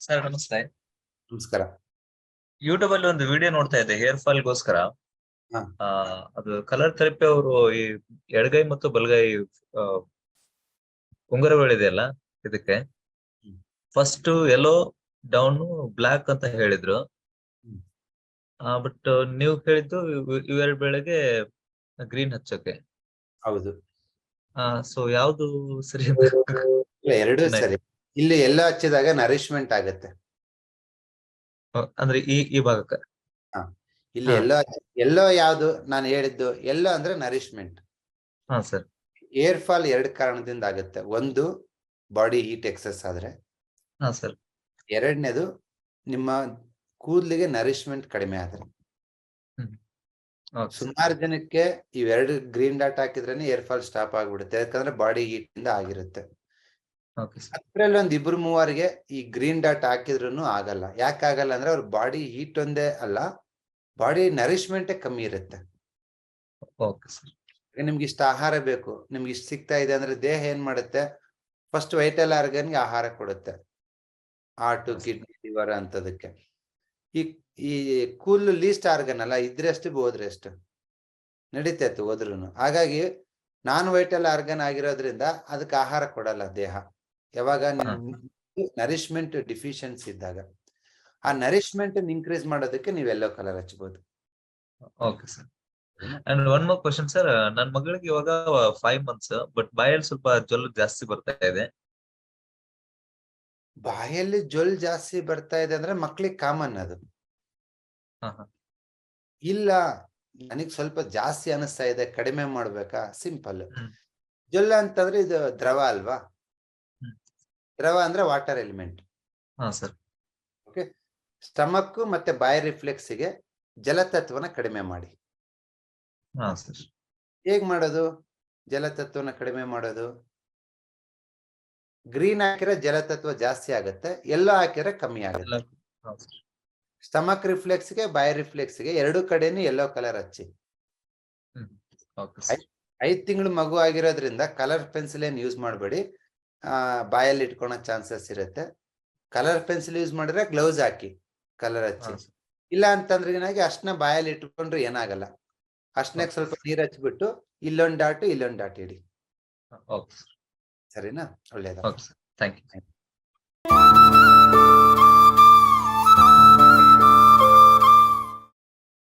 Sir ನಮಸ್ತೆ. ನಮಸ್ಕಾರ. YouTube ಅಲ್ಲಿ ಒಂದು ವಿಡಿಯೋ ನೋಡ್ತಾ ಇದ್ದೆ ಹೇರ್ ಫಾಲ್ ಗೋಸ್ಕರ ಆ, ಅದು ಕಲರ್ ಥೆರಪಿ ಅವರು ಈ ಎಡಗೈ ಮತ್ತು ಬಲಗೈ ಉಂಗುರಗಳಿದೆಯಲ್ಲ ಇದಕ್ಕೆ. ಫಸ್ಟ್ ಎಲ್ಲೋ ಡೌನ್ ಬ್ಲಾಕ್ ಅಂತ ಹೇಳಿದ್ರು. ಬಟ್ ನೀವು ಹೇಳಿದ್ದು ಇವ್- ಇವೆರಡು ಬೆಳೆಗೆ ಗ್ರೀನ್ ಹಚ್ಚೋಕೆ. ಹೌದು. ಸೊ ಯಾವ್ದು ಸರಿ ಎರಡು ಸರಿ. ಇಲ್ಲಿ ಎಲ್ಲ ಹಚ್ಚಿದಾಗ ನರಿಶ್ಮೆಂಟ್ ಆಗುತ್ತೆ. ಅಂದ್ರೆ ಈ ಈ ಭಾಗಕ್ಕೆ? ಇಲ್ಲಿ ಎಲ್ಲ ಎಲ್ಲೋ ಯಾವ್ದು ನಾನು ಹೇಳಿದ್ದು ಎಲ್ಲೋ ಅಂದ್ರೆ ನರಿಶ್ಮೆಂಟ್ ಹಾ ಸರ್. ಏರ್ ಫಾಲ್ ಎರಡ್ ಕಾರಣದಿಂದ ಆಗುತ್ತೆ. ಒಂದು ಬಾಡಿ ಹೀಟ್ ಎಕ್ಸಸ್ ಆದ್ರೆ. ಹಾ ಸರ್. ಎರಡನೇದು ನಿಮ್ಮ ಕೂದಲಿಗೆ ನರಿಶ್ಮೆಂಟ್ ಕಡಿಮೆ ಆದ್ರೆ. ಸುಮಾರು ಜನಕ್ಕೆ ಇವೆರಡು ಗ್ರೀನ್ ಡಾಟ್ ಹಾಕಿದ್ರೇನೆ ಏರ್ ಫಾಲ್ ಸ್ಟಾಪ್ ಆಗ್ಬಿಡುತ್ತೆ. ಯಾಕಂದ್ರೆ ಬಾಡಿ ಹೀಟ್ ಇಂದ ಆಗಿರುತ್ತೆ. ಅದ್ರಲ್ಲಿ ಒಂದ್ ಇಬ್ರು ಮೂವರಿಗೆ ಈ ಗ್ರೀನ್ ಡಾಟ್ ಹಾಕಿದ್ರು ಆಗಲ್ಲ. ಯಾಕೆ ಆಗಲ್ಲ ಅಂದ್ರೆ ಅವ್ರ ಬಾಡಿ ಹೀಟ್ ಒಂದೇ ಅಲ್ಲ ಬಾಡಿ ನರಿಶ್ಮೆಂಟ್ ಕಮ್ಮಿ ಇರುತ್ತೆ. ನಿಮ್ಗೆ ಇಷ್ಟ ಆಹಾರ ಬೇಕು ನಿಮ್ಗೆ ಇಷ್ಟ ಸಿಗ್ತಾ ಇದೆ ಅಂದ್ರೆ ದೇಹ ಏನ್ ಮಾಡುತ್ತೆ? ಫಸ್ಟ್ ವೈಟಲ್ ಆರ್ಗನ್ಗೆ ಆಹಾರ ಕೊಡುತ್ತೆ. ಹಾರ್ಟು ಕಿಡ್ನಿ ಲಿವರ್ ಅಂತದಕ್ಕೆ. ಈ ಈ ಕೂಲ್ ಲೀಸ್ಟ್ ಆರ್ಗನ್ ಅಲ್ಲ ಇದ್ರೆ ಎಷ್ಟು ಹೋದ್ರೆ ಎಷ್ಟು? ನಡೀತೈತೆ ಹೋದ್ರು ಹಾಗಾಗಿ ನಾನ್ ವೈಟಲ್ ಆರ್ಗನ್ ಆಗಿರೋದ್ರಿಂದ ಅದಕ್ಕೆ ಆಹಾರ ಕೊಡಲ್ಲ ದೇಹ. ಯಾವಾಗ ನರಿಶ್ಮೆಂಟ್ ಡಿಫಿಷಿಯನ್ಸಿ ಇದ್ದಾಗ. ಆ ನರಿಶ್ಮೆಂಟ್ ಇನ್ಕ್ರೀಸ್ ಮಾಡೋದಕ್ಕೆ ನೀವು yellow colour ಹಚ್ಬೋದು. Okay sir and one more question sir ನನ್ನ ಮಗಳಿಗೆ ಇವಾಗ ಫೈವ್ ಮಂತ್ಸ್ ಬಟ್ ಬಾಯಲ್ಲಿ ಸ್ವಲ್ಪ ಜೊಲ್ಲು ಜಾಸ್ತಿ ಬರ್ತಾ ಇದೆ. ಬಾಯಲ್ಲಿ ಜೊಲ್ ಜಾಸ್ತಿ ಬರ್ತಾ ಇದೆ ಅಂದ್ರೆ ಮಕ್ಳಿಗೆ ಕಾಮನ್ ಅದು. ಇಲ್ಲ ನನಗ್ ಸ್ವಲ್ಪ ಜಾಸ್ತಿ ಅನಿಸ್ತಾ ಇದೆ ಕಡಿಮೆ ಮಾಡ್ಬೇಕಾ? ಸಿಂಪಲ್ ಜೊಲ್ ಜೊಲ್ಲ ಅಂತಂದ್ರೆ ಇದು ದ್ರವ ಅಲ್ವಾ. ದ್ರವ ಅಂದ್ರೆ ವಾಟರ್ ಎಲಿಮೆಂಟ್ ಓಕೆ ಸ್ಟಮಕ್ ಮತ್ತೆ ಬಾಯ್ ರಿಫ್ಲೆಕ್ಸ್ಗೆ ಜಲತತ್ವನ ಕಡಿಮೆ ಮಾಡಿ. ಹೇಗ್ ಮಾಡೋದು? ಜಲತತ್ವನ ಕಡಿಮೆ ಮಾಡೋದು. ಗ್ರೀನ್ ಹಾಕಿದ್ರೆ ಜಲತತ್ವ ಜಾಸ್ತಿ ಆಗುತ್ತೆ ಎಲ್ಲೋ ಹಾಕಿದ್ರೆ ಕಮ್ಮಿ ಆಗುತ್ತೆ. ಸ್ಟಮಕ್ ರಿಫ್ಲೆಕ್ಸ್ಗೆ ಬಾಯ್ ರಿಫ್ಲೆಕ್ಸ್ಗೆ ಎರಡು ಕಡೆನೂ ಎಲ್ಲೋ ಕಲರ್ ಹಚ್ಚಿ. ಐದ್ ತಿಂಗಳು ಮಗು ಆಗಿರೋದ್ರಿಂದ ಕಲರ್ ಪೆನ್ಸಿಲ್ ಏನ್ ಯೂಸ್ ಮಾಡಬೇಡಿ. ಬಾಯಲ್ಲಿ ಇಟ್ಕೊಳೋ ಚಾನ್ಸಸ್ ಇರುತ್ತೆ. ಕಲರ್ ಪೆನ್ಸಿಲ್ ಯೂಸ್ ಮಾಡಿದ್ರೆ ಗ್ಲೌಸ್ ಹಾಕಿ ಕಲರ್ ಹಚ್ಚಿ. ಇಲ್ಲ ಅಂತಂದ್ರೆ ಏನಾಗಿ ಅಷ್ಟನ್ನ ಬಾಯಲ್ಲಿ ಇಟ್ಕೊಂಡ್ರೆ ಏನಾಗಲ್ಲ. ಅಷ್ಟನಾಗ ಸ್ವಲ್ಪ ನೀರ್ ಹಚ್ಬಿಟ್ಟು ಇಲ್ಲೊಂದ್ ಡಾಟ್ ಇಲ್ಲೊಂದ್ ಡಾಟ್ ಇಡಿ. ಸರಿನಾ? ಒಳ್ಳೇದು? Thank you